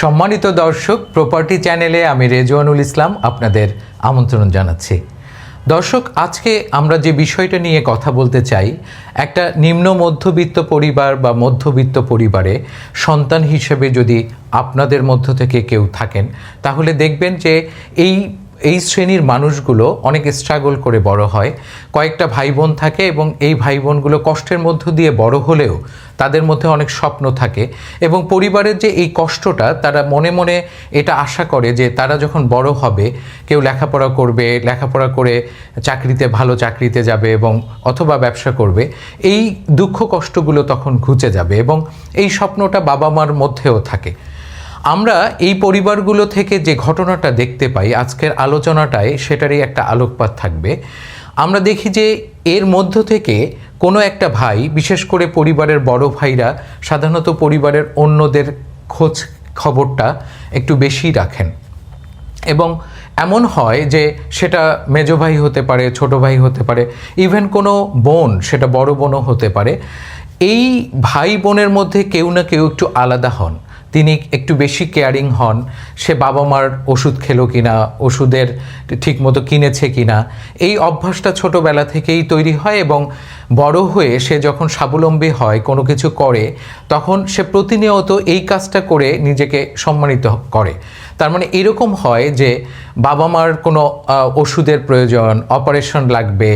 সম্মানিত দর্শক প্রপার্টি চ্যানেলে আমি রেজওয়ানুল ইসলাম আপনাদের আমন্ত্রণ জানাচ্ছি। দর্শক, আজকে আমরা যে বিষয়টা নিয়ে কথা বলতে চাই, একটা নিম্ন মধ্যবিত্ত পরিবার বা মধ্যবিত্ত পরিবারে সন্তান হিসেবে যদি আপনাদের মধ্য থেকে কেউ থাকেন, তাহলে দেখবেন যে এই এই শ্রেণির মানুষগুলো অনেক স্ট্রাগল করে বড় হয়। কয়েকটা ভাই বোন থাকে এবং এই ভাই বোনগুলো কষ্টের মধ্য দিয়ে বড় হলেও তাদের মধ্যে অনেক স্বপ্ন থাকে এবং পরিবারের যে এই কষ্টটা, তারা মনে মনে এটা আশা করে যে তারা যখন বড় হবে, কেউ লেখাপড়া করবে, লেখাপড়া করে চাকরিতে, ভালো চাকরিতে যাবে এবং অথবা ব্যবসা করবে, এই দুঃখ কষ্টগুলো তখন ঘুচে যাবে এবং এই স্বপ্নটা বাবা মার মধ্যেও থাকে। আমরা এই পরিবারগুলো থেকে যে ঘটনাটা দেখতে পাই, আজকের আলোচনাটায় সেটারই একটা আলোকপাত থাকবে। আমরা দেখি যে এর মধ্য থেকে কোনো একটা ভাই, বিশেষ করে পরিবারের বড় ভাইরা, সাধারণত পরিবারের অন্যদের খোঁজ খবরটা একটু বেশি রাখেন। এবং এমন হয় যে সেটা মেজ ভাই হতে পারে, ছোট ভাই হতে পারে, ইভেন কোনো বোন, সেটা বড় বোনও হতে পারে। এই ভাই বোনের মধ্যে কেউ না কেউ একটু আলাদা হন। তিনি একটু বেশি কেয়ারিং হন, সে বাবা মার ওষুধ খেলো কিনা, ওষুধের ঠিকমতো কিনেছে কিনা, এই অভ্যাসটা ছোটোবেলা থেকেই তৈরি হয় এবং বড় হয়ে সে যখন স্বাবলম্বী হয়, কোনো কিছু করে, তখন সে প্রতিনিয়ত এই কাজটা করে নিজেকে সম্মানিত করে। তার মানে এরকম হয় যে বাবা মার কোনো ওষুধের প্রয়োজন, অপারেশন লাগবে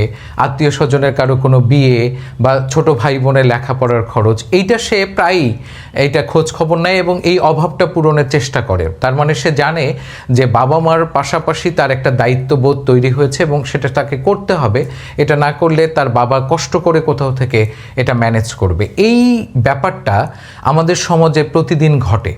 আত্মীয় স্বজনের কারও কোনো বিয়ে বা ছোট ভাই বোনের লেখাপড়ার খরচ, এইটা সে প্রায়ই, এইটা খোঁজ খবর নেয় এবং এই অভাবটা পূরণের চেষ্টা করে। তার মানে সে জানে যে বাবা মার পাশাপাশি তার একটা দায়িত্ববোধ তৈরি হয়েছে এবং সেটা তাকে করতে হবে। এটা না করলে তার বাবা কষ্ট করে কোথাও থেকে এটা ম্যানেজ করবে। এই ব্যাপারটা আমাদের সমাজে প্রতিদিন ঘটে।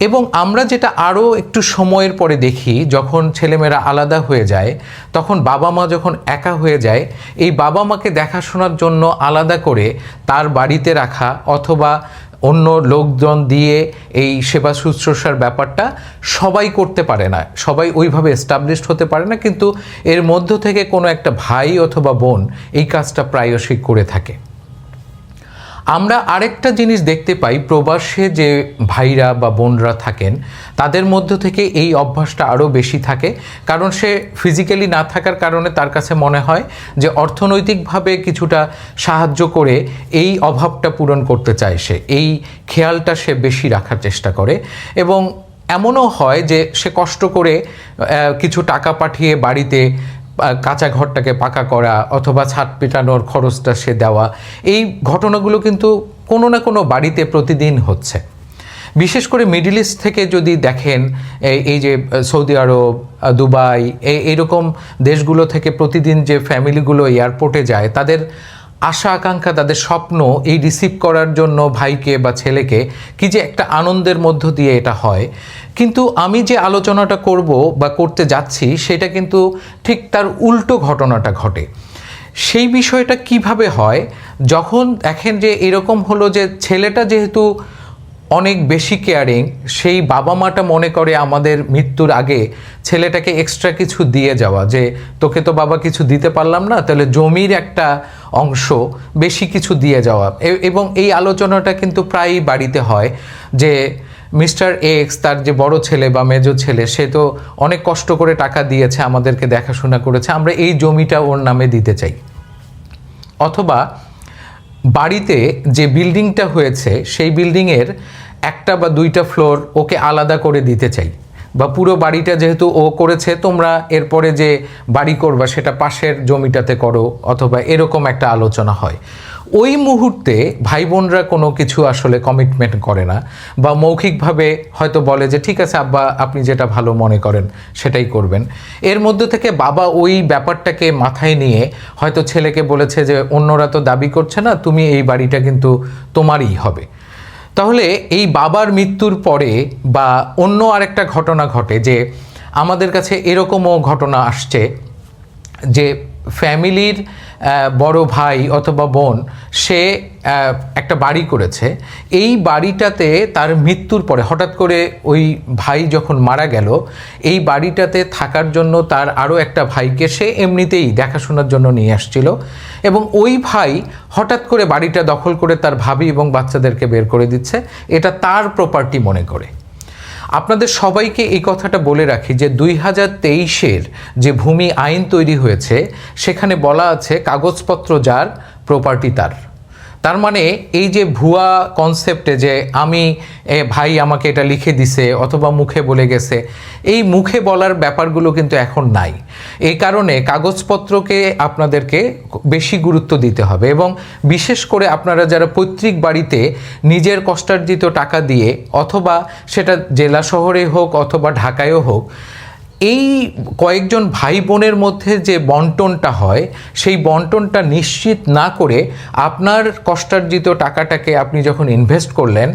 এবং আমরা যেটা আরও একটু সময়ের পরে দেখি, যখন ছেলেমেয়েরা আলাদা হয়ে যায়, তখন বাবা মা যখন একা হয়ে যায়, এই বাবা মাকে দেখাশোনার জন্য আলাদা করে তার বাড়িতে রাখা অথবা অন্য লোকজন দিয়ে এই সেবা শুশ্রূষার ব্যাপারটা সবাই করতে পারে না। সবাই ওইভাবে এস্টাবলিশড হতে পারে না, কিন্তু এর মধ্য থেকে কোনো একটা ভাই অথবা বোন এই কাজটা প্রায়শই করে থাকে। আমরা আরেকটা জিনিস দেখতে পাই, প্রবাসে যে ভাইরা বা বোনরা থাকেন, তাদের মধ্য থেকে এই অভ্যাসটা আরও বেশি থাকে। কারণ সে ফিজিক্যালি না থাকার কারণে তার কাছে মনে হয় যে অর্থনৈতিকভাবে কিছুটা সাহায্য করে এই অভাবটা পূরণ করতে চায় সে, এই খেয়ালটা সে বেশি রাখার চেষ্টা করে। এবং এমনও হয় যে সে কষ্ট করে কিছু টাকা পাঠিয়ে বাড়িতে কাঁচা ঘরটাকে পাকা করা অথবা ছাদ পেটানোর খরচটা সে দেওয়া, এই ঘটনাগুলো কিন্তু কোনো না কোনো বাড়িতে প্রতিদিন হচ্ছে। বিশেষ করে মিডল ইস্ট থেকে যদি দেখেন এই- যে সৌদি আরব দুবাই এইরকম দেশগুলো থেকে প্রতিদিন যে ফ্যামিলিগুলো এয়ারপোর্টে যায়, তাদের আশা, আকাঙ্ক্ষা, তাদের স্বপ্ন এই রিসিভ করার জন্য ভাইকে বা ছেলেকে কি যে একটা আনন্দের মধ্য দিয়ে এটা হয়। কিন্তু আমি যে আলোচনাটা করব বা করতে যাচ্ছি, সেটা কিন্তু ঠিক তার উল্টো ঘটনাটা ঘটে। সেই বিষয়টা কীভাবে হয়? যখন দেখেন যে এরকম হলো যে ছেলেটা যেহেতু অনেক বেশি কেয়ারিং সেই বাবা মাটা মনে করে আমাদের মৃত্যুর আগে ছেলেটাকে এক্সট্রা কিছু দিয়ে যাওয়া, যে তোকে তো বাবা কিছু দিতে পারলাম না, তাহলে জমির একটা অংশ বেশি কিছু দিয়ে যাওয়া। এবং এই আলোচনাটা কিন্তু প্রায়ই বাড়িতে হয় যে মিস্টার এক্স, তার যে বড় ছেলে বা মেজ ছেলে, সে তো অনেক কষ্ট করে টাকা দিয়েছে, আমাদেরকে দেখাশোনা করেছে। আমরা এই জমিটা ওর নামে দিতে চাই। অথবা বাড়িতে যে বিল্ডিংটা হয়েছে, সেই বিল্ডিংয়ের একটা বা দুইটা ফ্লোর ওকে আলাদা করে দিতে চাই। বা পুরো বাড়িটা যেহেতু ও করেছে, তোমরা এরপরে যে বাড়ি করবা, সেটা পাশের জমিটাতে করো, অথবা এরকম একটা আলোচনা হয়। ওই মুহূর্তে ভাই বোনরা কোনো কিছু আসলে কমিটমেন্ট করে না বা মৌখিকভাবে হয়তো বলে যে, ঠিক আছে আব্বা, আপনি যেটা ভালো মনে করেন সেটাই করবেন। এর মধ্যে থেকে বাবা ওই ব্যাপারটাকে মাথায় নিয়ে হয়তো ছেলেকে বলেছে যে, অন্যরা তো দাবি করছে না, তুমি এই বাড়িটা কিন্তু তোমারই হবে। তাহলে এই বাবার মৃত্যুর পরে বা অন্য আরেকটা ঘটনা ঘটে যে, আমাদের কাছে এরকমও ঘটনা আসছে যে ফ্যামিলির বড় ভাই অথবা বোন, সে একটা বাড়ি করেছে। এই বাড়িটাতে তার মৃত্যুর পরে, হঠাৎ করে ওই ভাই যখন মারা গেল, এই বাড়িটাতে থাকার জন্য তার আরও একটা ভাইকে সে এমনিতেই দেখাশোনার জন্য নিয়ে আসছিল এবং ওই ভাই হঠাৎ করে বাড়িটা দখল করে তার ভাবি এবং বাচ্চাদেরকে বের করে দিচ্ছে। এটা তার প্রপার্টি মনে করে। আপনাদের সবাইকে এই কথাটা বলে রাখি যে দুই হাজার তেইশের যে ভূমি আইন তৈরি হয়েছে, সেখানে বলা আছে কাগজপত্র যার প্রপার্টি তার। তার মানে এই যে ভুয়া কনসেপ্টে যে আমি ভাই আমাকে এটা লিখে দিছে অথবা মুখে বলে গেছে, এই মুখে বলার ব্যাপারগুলো কিন্তু এখন নাই। এই কারণে কাগজপত্রকে আপনাদেরকে বেশি গুরুত্ব দিতে হবে এবং বিশেষ করে আপনারা যারা পৈতৃক বাড়িতে নিজের কষ্টার্জিত টাকা দিয়ে অথবা সেটা জেলা শহরে হোক অথবা ঢাকায়ও হোক এই কয়েকজন ভাই বোনের মধ্যে যে বন্টনটা হয়, সেই বন্টনটা নিশ্চিত না করে আপনার কষ্টার্জিত টাকাটাকে আপনি যখন ইনভেস্ট করলেন,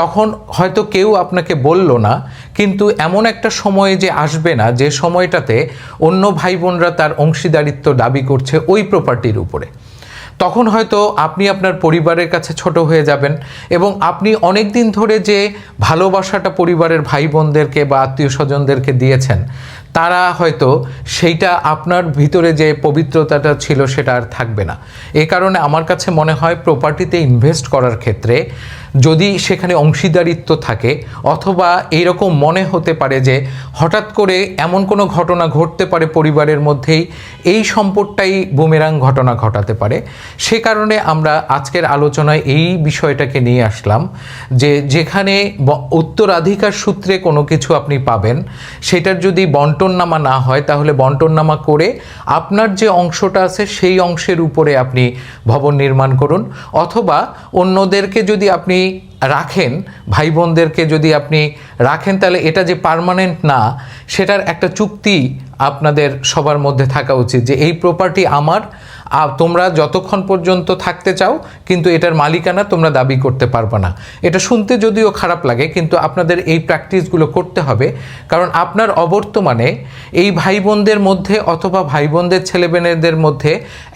তখন হয়তো কেউ আপনাকে বলল না, কিন্তু এমন একটা সময়ে যে আসবে না, যে সময়টাতে অন্য ভাই বোনরা তার অংশীদারিত্ব দাবি করছে ওই প্রপার্টির উপরে। তখন হয়তো আপনি আপনার পরিবারের কাছে ছোট হয়ে যাবেন এবং আপনি অনেক দিন ধরে যে ভালোবাসাটা পরিবারের ভাই বোনদেরকে বা আত্মীয় স্বজনদেরকে দিয়েছেন, তারা হয়তো সেইটা আপনার ভিতরে যে পবিত্রতাটা ছিল সেটা আর থাকবে না। এ কারণে আমার কাছে মনে হয় প্রপার্টিতে ইনভেস্ট করার ক্ষেত্রে যদি সেখানে অংশীদারিত্ব থাকে, অথবা এইরকম মনে হতে পারে যে হঠাৎ করে এমন কোনো ঘটনা ঘটতে পারে পরিবারের মধ্যেই, এই সম্পদটাই বুমেরাং ঘটনা ঘটাতে পারে। সে কারণে আমরা আজকের আলোচনায় এই বিষয়টাকে নিয়ে আসলাম যে যেখানে উত্তরাধিকার সূত্রে কোনো কিছু আপনি পাবেন, সেটার যদি বন্টননামা না হয়, তাহলে বন্টননামা করে আপনার যে অংশটা আছে, সেই অংশের উপরে আপনি ভবন নির্মাণ করুন, অথবা অন্যদেরকে যদি আপনি রাখেন ভাই বোনদেরকে যদি আপনি রাখেন, তাহলে এটা যে পারমানেন্ট না, সেটার একটা চুক্তি আপনাদের সবার মধ্যে থাকা উচিত যে এই প্রপার্টি আমার আর তোমরা যতক্ষণ পর্যন্ত থাকতে চাও, কিন্তু এটার মালিকানা তোমরা দাবি করতে পারবে না। এটা শুনতে যদিও খারাপ লাগে, কিন্তু আপনাদের এই প্র্যাকটিসগুলো করতে হবে, কারণ আপনার অবর্তমানে এই ভাই বোনদের মধ্যে অথবা ভাই বোনদের ছেলেমেয়েদের মধ্যে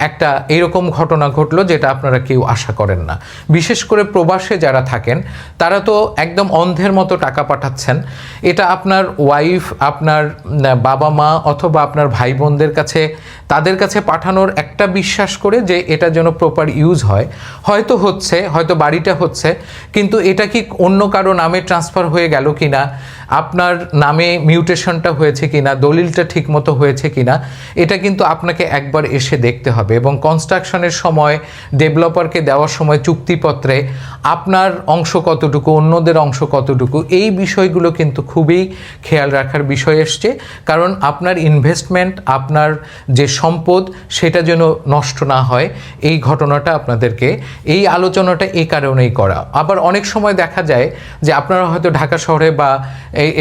একটা এরকম ঘটনা ঘটলো যেটা আপনারা কেউ আশা করেন না। বিশেষ করে প্রবাসে যারা থাকেন, তারা তো একদম অন্ধের মতো টাকা পাঠাচ্ছেন। এটা আপনার ওয়াইফ আপনার বাবা মা অথবা আপনার ভাই বোনদের কাছে, তাদের কাছে পাঠানোর একটা বিশ্বাস করে যে এটা যেন প্রপার ইউজ হয়। হয়তো হচ্ছে, হয়তো বাড়িটা হচ্ছে, কিন্তু এটা কি অন্য কারও নামে ট্রান্সফার হয়ে গেল কিনা? আপনার নামে মিউটেশনটা হয়েছে কি না দলিলটা ঠিকমতো হয়েছে কিনা, এটা কিন্তু আপনাকে একবার এসে দেখতে হবে এবং কনস্ট্রাকশনের সময় ডেভেলপারকে দেওয়ার সময় চুক্তিপত্রে আপনার অংশ কতটুকু, অন্যদের অংশ কতটুকু, এই বিষয়গুলো কিন্তু খুবই খেয়াল রাখার বিষয় এসছে। কারণ আপনার ইনভেস্টমেন্ট আপনার যে সম্পদ, সেটা যেন নষ্ট না হয়, এই ঘটনাটা আপনাদেরকে, এই আলোচনাটা এই কারণেই করা। আবার অনেক সময় দেখা যায় যে আপনারা হয়তো ঢাকা শহরে বা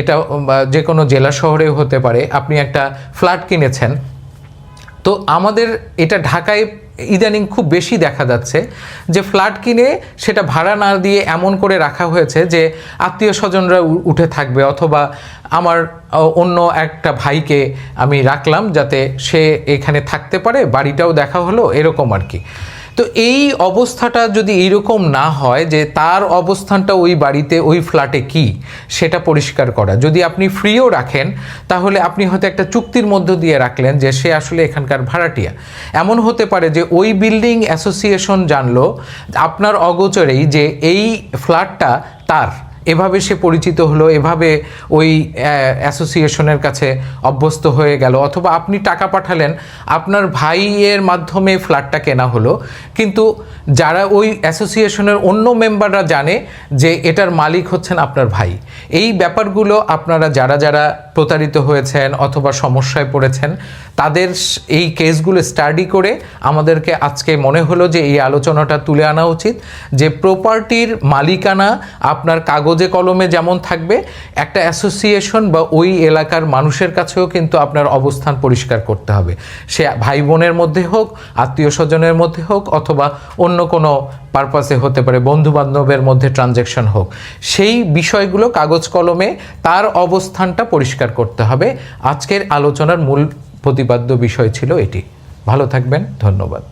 এটা যে কোনো জেলা শহরেও হতে পারে। আপনি একটা ফ্ল্যাট কিনেছেন। তো আমাদের এটা ঢাকায় ইদানিং খুব বেশি দেখা যাচ্ছে যে ফ্ল্যাট কিনে সেটা ভাড়া না দিয়ে এমন করে রাখা হয়েছে যে আত্মীয় স্বজনরা উঠে থাকবে অথবা আমার অন্য একটা ভাইকে আমি রাখলাম যাতে সে এখানে থাকতে পারে, বাড়িটাও দেখা হলো, এরকম আর কি। তো এই অবস্থাটা যদি এইরকম না হয় যে তার অবস্থানটা ওই বাড়িতে, ওই ফ্ল্যাটে কি, সেটা পরিষ্কার করা। যদি আপনি ফ্রিও রাখেন, তাহলে আপনি হয়তো একটা চুক্তির মধ্য দিয়ে রাখলেন যে সে আসলে এখানকার ভাড়াটিয়া। এমন হতে পারে যে ওই বিল্ডিং অ্যাসোসিয়েশন জানলো, আপনার অগোচরেই যে এই ফ্ল্যাটটা তার। এভাবে সে পরিচিত হলো, এভাবে ওই অ্যাসোসিয়েশনের কাছে অভ্যস্ত হয়ে গেল। অথবা আপনি টাকা পাঠালেন, আপনার ভাইয়ের মাধ্যমে ফ্ল্যাটটা কেনা হলো। কিন্তু যারা ওই অ্যাসোসিয়েশনের অন্য মেম্বাররা জানে যে এটার মালিক হচ্ছেন আপনার ভাই। এই ব্যাপারগুলো আপনারা যারা যারা প্রতারিত হয়েছেন অথবা সমস্যায় পড়েছেন, তাদের এই কেসগুলো স্টাডি করে আমাদেরকে আজকে মনে হলো যে এই আলোচনাটা তুলে আনা উচিত, যে প্রপার্টির মালিকানা আপনার কাগজে কলমে যেমন থাকবে, একটা অ্যাসোসিয়েশন বা ওই এলাকার মানুষের কাছেও কিন্তু আপনার অবস্থান পরিষ্কার করতে হবে। সে ভাই বোনের মধ্যে হোক, আত্মীয় স্বজনের মধ্যে হোক অথবা অন্য কোনো পারপাসে হতে পারে বন্ধু বান্ধবের মধ্যে ট্রানজ্যাকশন হোক, সেই বিষয়গুলো কাগজ কলমে তার অবস্থানটা পরিষ্কার করতে হবে। আজকের আলোচনার মূল প্রতিপাদ্য বিষয় ছিল এটি। ভালো থাকবেন, ধন্যবাদ।